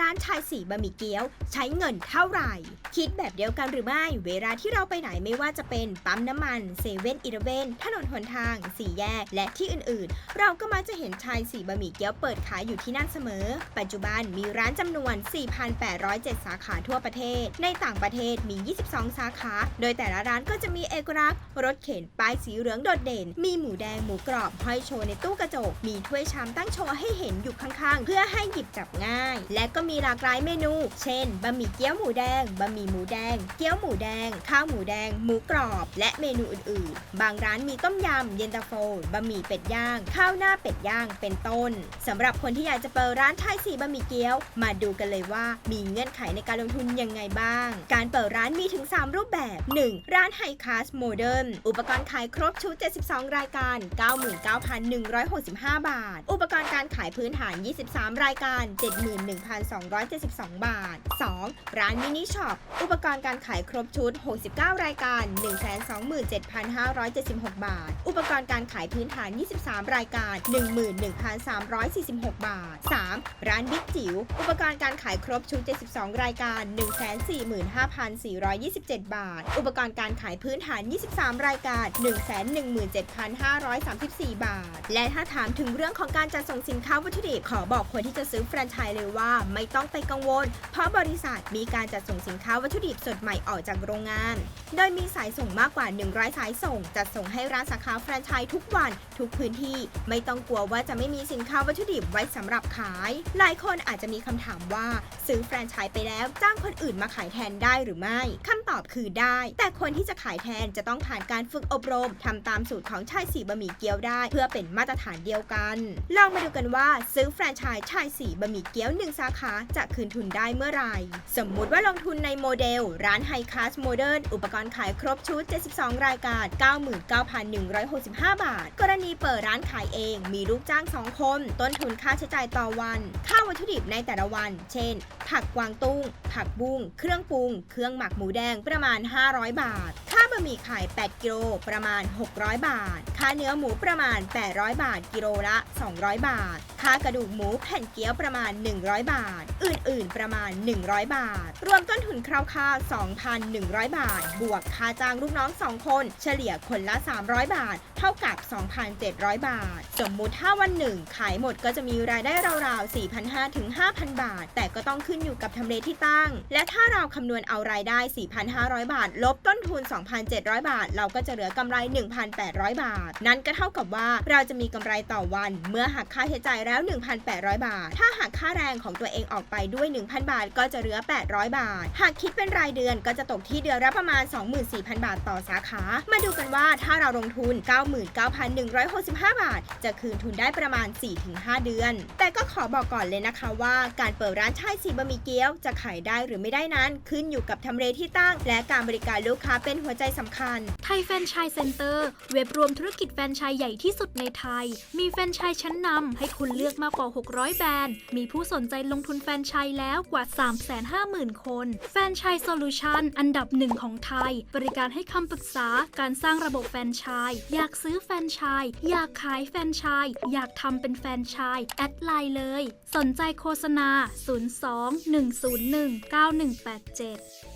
ร้านชายสีบะหมี่เกี๊ยว ใช้เงินเท่าไหร่ คิดแบบเดียวกันหรือไม่ เวลาที่เราไปไหนไม่ว่าจะเป็นปั๊มน้ำมันเซเว่นอีเลเวนถนนหนทาง สี่แยก และที่อื่นๆ เราก็มักจะเห็นชายสีบะหมี่เกี๊ยวเปิดขายอยู่ที่นั่นเสมอ ปัจจุบันมีร้านจำนวน 4,807 สาขาทั่วประเทศ ในต่างประเทศมี 22 สาขา โดยแต่ละร้านก็จะมีเอกลักษณ์รถเข็นป้ายสีเหลืองโดดเด่น มีหมูแดงหมูกรอบห้อยโชว์ในตู้กระจก มีถ้วยชามตั้งโชว์ให้เห็นอยู่ข้างๆ เพื่อให้หยิบจับง่าย และก็มีหลากหลายเมนู เช่น บะหมี่เกี๊ยวหมูแดง บะหมี่หมูแดง เกี๊ยวหมูแดง ข้าวหมูแดง หมูกรอบ และเมนูอื่นๆ บางร้านมีต้มยำ เย็นตาโฟ บะหมี่เป็ดย่าง ข้าวหน้าเป็ดย่าง เป็นต้นสำหรับคนที่อยากจะเปิดร้านชายสีบะหมี่เกี๊ยว มาดูกันเลยว่ามีเงื่อนไขในการลงทุนยังไงบ้าง การเปิดร้านมีถึง 3 รูปแบบ 1. ร้านไฮคลาสโมเดิร์น อุปกรณ์ขายครบชุด 72 รายการ 99,165 บาท อุปกรณ์การขายพื้นฐาน 23 รายการ 71,200 272 บาท 2. ร้านมินิช็อป อุปกรณ์การขายครบชุด 69 รายการ 127,576 บาท อุปกรณ์การขายพื้นฐาน 23 รายการ 11,346 บาท 3. ร้านบิ๊กจิ๋ว อุปกรณ์การขายครบชุด 72 รายการ 145,427 บาท อุปกรณ์การขายพื้นฐาน 23 รายการ 117,534 บาท และถ้าถามถึงเรื่องของการจัดส่งสินค้าวัตถุดิบขอบอกคนที่จะซื้อแฟรนไชส์เลยว่าไม่ต้องไปกังวล เพราะบริษัทมีการจัดส่งสินค้าวัตถุดิบสดใหม่ออกจากโรงงาน โดยมีสายส่งมากกว่า 100 สายส่ง จัดส่งให้ร้านสาขาแฟรนไชส์ทุกวัน ทุกพื้นที่ ไม่ต้องกลัวว่าจะไม่มีสินค้าวัตถุดิบไว้สำหรับขาย หลายคนอาจจะมีคำถามว่า ซื้อแฟรนไชส์ไปแล้วจ้างคนอื่นมาขายแทนได้หรือไม่คำตอบคือได้ แต่คนที่จะขายแทนจะต้องผ่านการฝึกอบรมทำตามสูตรของชายสีบะหมี่เกี๊ยวได้ เพื่อเป็นมาตรฐานเดียวกันลองมาดูกันว่าซื้อแฟรนไชส์ชายสีบะหมี่เกี๊ยวหนึ่งสาขาจะคืนทุนได้เมื่อไหร่สมมุติว่าลงทุนในโมเดล ร้านไฮคลาสโมเดิร์นอุปกรณ์ขายครบชุด 72 รายการ 99,165 บาท กรณีเปิดร้านขายเอง มีลูกจ้าง 2 คน ต้นทุนค่าใช้จ่ายต่อวัน ค่าวัตถุดิบในแต่ละวัน เช่น ผักกวางตุ้ง ผักบุ้ง เครื่องปรุง เครื่องหมักหมูแดงประมาณ 500 บาท ค่าบะหมี่ไข่ 8 กิโลประมาณ 600 บาท ค่าเนื้อหมูประมาณ 800 บาท กิโลละ 200 บาท ค่ากระดูกหมูแผ่นเกี๊ยวประมาณ 100 บาท อื่น ๆ ประมาณ 100 บาท รวมต้นทุนคร่าวๆ 2,100 บาท บวกค่าจ้างลูกน้อง 2 คน เฉลี่ยคนละ 300 บาทเท่ากับ 2,700 บาท สมมุติถ้าวันหนึ่งขายหมดก็จะมีรายได้ราวๆ 4,500ถึง5,000 บาท แต่ก็ต้องขึ้นอยู่กับทำเลที่ตั้ง และถ้าเราคำนวณเอารายได้ 4,500 บาท ลบต้นทุน 2,700 บาท เราก็จะเหลือกำไร 1,800 บาท นั่นก็เท่ากับว่าเราจะมีกำไรต่อวัน เมื่อหักค่าใช้จ่ายแล้ว 1,800 บาท ถ้าหักค่าแรงของตัวเองออกไปด้วย 1,000 บาท ก็จะเหลือ 800 บาท หากคิดเป็นรายเดือนก็จะตกที่เดือนละประมาณ 24,000 บาทต่อสาขา มาดูกันว่าถ้าเราลงทุน99,165 บาท จะคืนทุนได้ประมาณ 4-5 เดือน แต่ก็ขอบอกก่อนเลยนะคะว่า การเปิดร้านชายสีบะหมี่เกี๊ยวจะขายได้หรือไม่ได้นั้น ขึ้นอยู่กับทำเลที่ตั้ง และการบริการลูกค้าเป็นหัวใจสำคัญ ไทยแฟนชส์เซ็นเตอร์ เว็บรวมธุรกิจแฟนชส์ใหญ่ที่สุดในไทย มีแฟนชส์ชั้นนำให้คุณเลือกมากกว่า 600 แบรนด์ มีผู้สนใจลงทุนแฟนชส์แล้วกว่า 350,000 คน แฟนชส์โซลูชันอันดับหนึ่งของไทย บริการให้คำปรึกษาการสร้างระบบแฟนชส์อยากซื้อแฟนชาย อยากขายแฟนชาย อยากทำเป็นแฟนชาย แอดไลน์เลย สนใจโฆษณา 02 101 9187